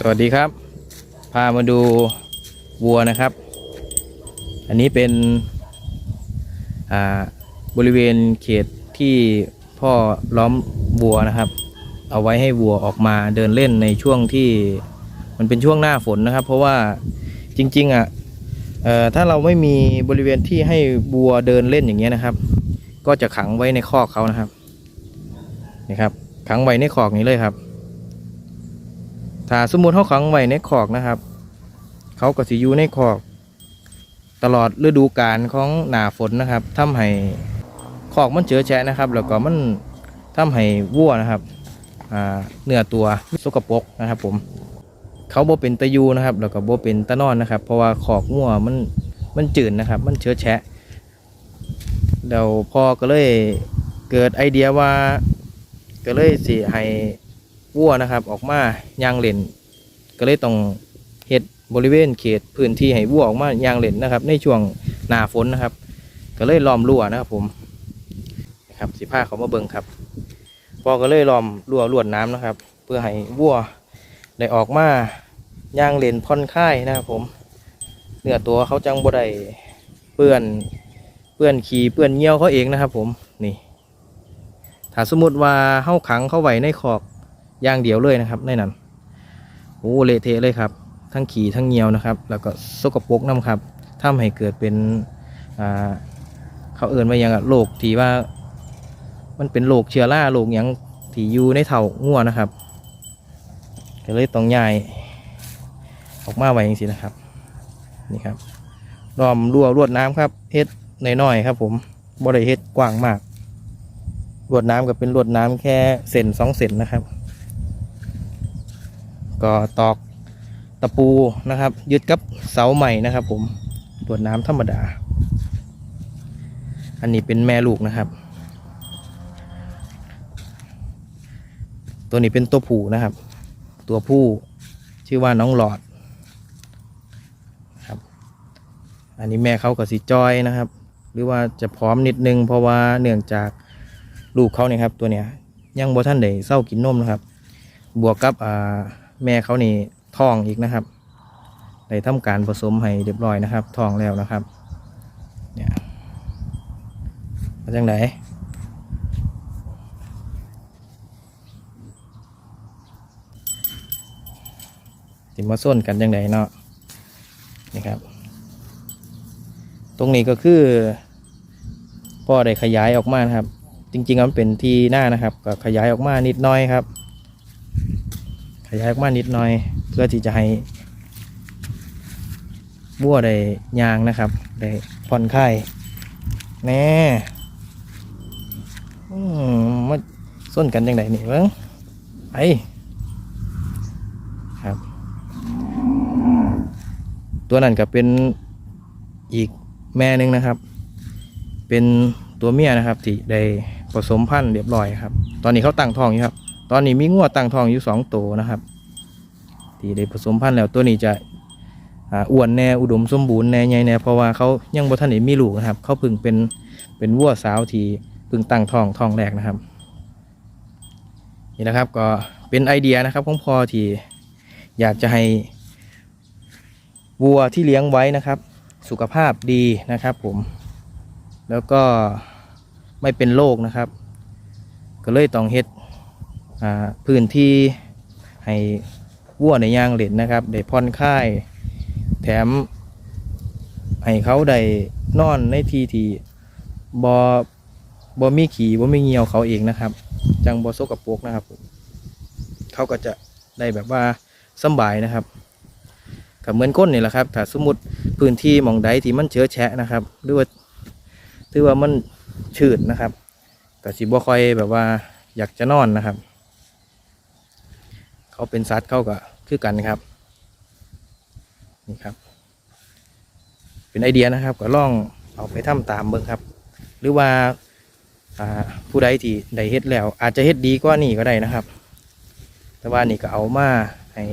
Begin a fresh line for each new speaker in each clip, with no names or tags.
สวัสดีครับ พามาดูวัวนะครับ อันนี้เป็นบริเวณเขตที่พ่อล้อมวัวนะครับ เอาไว้ให้วัวออกมาเดินเล่นในช่วงที่มันเป็นช่วงหน้าฝนนะครับ เพราะว่าจริง ๆอะเอ่อถ้าเราไม่มีบริเวณที่ให้วัวเดินเล่นอย่างเงี้ยนะครับ ก็จะขังไว้ในคอกเขานะครับนี่ครับขังไว้ในคอกนี้เลยครับ ถ้าสมมุติเขาขังไว้ในคอกนะครับ เขาก็สิอยู่ในคอก ตลอดฤดูกาลของหนาฝนนะครับทำให้คอกมันเจือแฉะนะครับ แล้วก็มันทำให้วัวนะครับเนื้อตัวสกปรกนะครับ ผม เขาโบเป็นตะยูนะครับ แล้วก็โบเป็นตะนอนนะครับ เพราะว่าคอกงัวมันมันจืดนะครับ มันเชื้อแฉะเดี๋ยวพ่อก็เลยเกิดไอเดียว่า ก็เลยสิให้ วัวนะครับ ออกมายางเล่นก็เลยต้องเฮ็ดบริเวณเขตพื้นที่ให้วัวออกมายางเล่นนะครับ ในช่วงหน้าฝนนะครับ ก็เลยล้อมรั้วนะครับผมนะครับสิพาเขามาเบิ่งครับ พอก็เลยล้อมรั้วลวดน้ำนะครับ เพื่อให้วัวได้ออกมายางเล่นผ่อนคลายนะครับผมเนื้อตัวเขาจังบ่ได้เปื้อนเปื้อนขี้เปื้อนเยี่ยวเขาเองนะครับ ผมนี่ถ้าสมมติว่าเข้าขังเข้าไว้ในคอก อย่างเดียวเลยนะครับในนั้นโอ้เละเทะเลยครับ ทั้งขี่ทั้งเงียวนะครับ แล้วก็สกปรกน้ำครับทำให้เกิดเป็นเขาเอื่นว่าอย่างโรคที่ว่า มันเป็นโรคเชื้อราโรคหยังที่อยู่ในเถ่างัวนะครับก็เลยต้องย้ายออกมาไว้อย่างสินะครับ นี่ครับล้อมรั้วรวดน้ำครับเฮ็ดน้อยๆครับ ผมบ่ได้เฮ็ดกว้างมาก รวดน้ำก็เป็นรวดน้ำแค่เซนสองเซนนะครับ ก็ตอกตะปูนะครับ ยึดกับเสาใหม่นะครับ ผมตรวดน้ำธรรมดา อันนี้เป็นแม่ลูกนะครับ ตัวนี้เป็นตัวผู้นะครับ ตัวผู้ชื่อว่าน้องหลอดครับ อันนี้แม่เขากับสีจอยนะครับ หรือว่าจะพร้อมนิดนึงเพราะว่าเนื่องจากลูกเขาเนี่ยครับ ตัวเนี้ยยังบ่ท่านได้เศร้ากินนมนะครับ บวกกับอ่า แม่เขานี่ท้องอีกนะครับได้ทำการผสมให้เรียบร้อยนะครับท้องแล้วนะครับเนี่ยมาจังไหนติมาส้นกันจังไหนเนาะนี่ครับ ตรงนี้ก็คือพ่อได้ขยายออกมาครับ จริงๆมันเป็นทีหน้านะครับ ก็ขยายออกมานิดน้อยครับ ขยายออกมานิดหน่อย เพื่อที่จะให้บัวได้ยางนะครับ ได้ผ่อนคลายแน่อืมาส้นกันยังไงนี่เบิ้งไปครับ ตัวนั้นก็เป็นอีกแม่หนึ่งนะครับ เป็นตัวเมียนะครับที่ได้ผสมพันธุ์เรียบร้อยครับ ตอนนี้เขาตั้งท้องอยู่ครับ ตอนนี้มีงัวตั้งทองอยู่สองตัวนะครับที่ได้ผสมพันธุ์แล้วตัวนี้จะอ้วนแน่อุดมสมบูรณ์แน่ใหญ่แน่เพราะว่าเขายังบ่ทันได้มีลูกนะครับ เขาพิ่งเป็นเป็นวัวสาวที่พิ่งตั้งทองทองแรกนะครับนี่นะครับก็เป็นไอเดียนะครับของพ่อที่อยากจะให้วัวที่เลี้ยงไว้นะครับ สุขภาพดีนะครับ ผม แล้วก็ไม่เป็นโรคนะครับ ก็เลยต้องเฮ็ด พื้นที่ให้วัวในยางเหล่นนะครับได้ผ่อนคลาย แถม ให้เขาได้นอนในที่ที่บอบอมีขี่บอมีเงียวเขาเองนะครับ จังบอโซกับปรกนะครับเขาก็จะได้แบบว่าสบายนะครับกับเหมือนก้นนี่แหละครับ ถ้าสมมติพื้นที่มองใดที่มันเชื้อแฉะนะครับ หรือว่าถือว่ามันชืดนะครับก็สิบ่ค่อยแบบว่าอยากจะนอนนะครับ เขาเป็นสัตว์เข้าก็คือกันครับนี่ครับ เป็นไอเดียนะครับก็ลองเอาไปทำตามเบิ่งครับ หรือว่าผู้ใดที่ได้เฮ็ดแล้ว อาจจะเฮ็ดดีกว่านี่ก็ได้นะครับ แต่ว่านี่ก็เอามาให้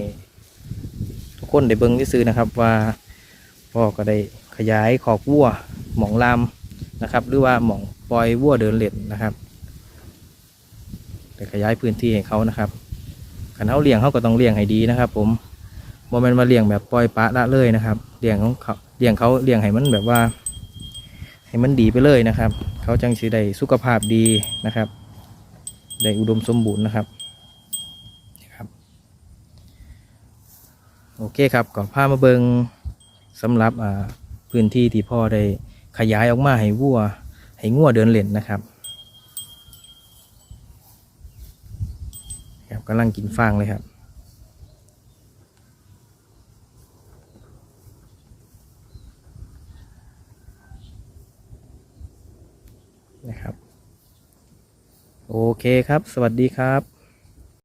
ทุกคนได้เบิ่งซื้อนะครับว่าพ่อก็ได้ขยายขอกวัวหมองลามนะครับ หรือว่าหมองปล่อยวัวเดินเล่นนะครับได้ขยายพื้นที่ให้เขานะครับ ขันเขาเลี้ยงเขาก็ต้องเลี้ยงให้ดีนะครับ ผมบ่แม่นว่าเลี้ยงแบบปล่อยปละละเลยนะครับเลี้ยงของเขาเลี้ยงเขาเลี้ยงให้มันแบบว่า ให้มันดีไปเลยนะครับ เขาจังสิได้สุขภาพดีนะครับได้อุดมสมบูรณ์นะครับครับ โอเคครับก็พามาเบิงสำหรับอ่าพื้นที่ที่พ่อได้ขยายออกมาให้วัว ให้งัวเดินเล่นนะครับ กำลังกินฟางเลยครับ นะครับ โอเคครับ สวัสดีครับ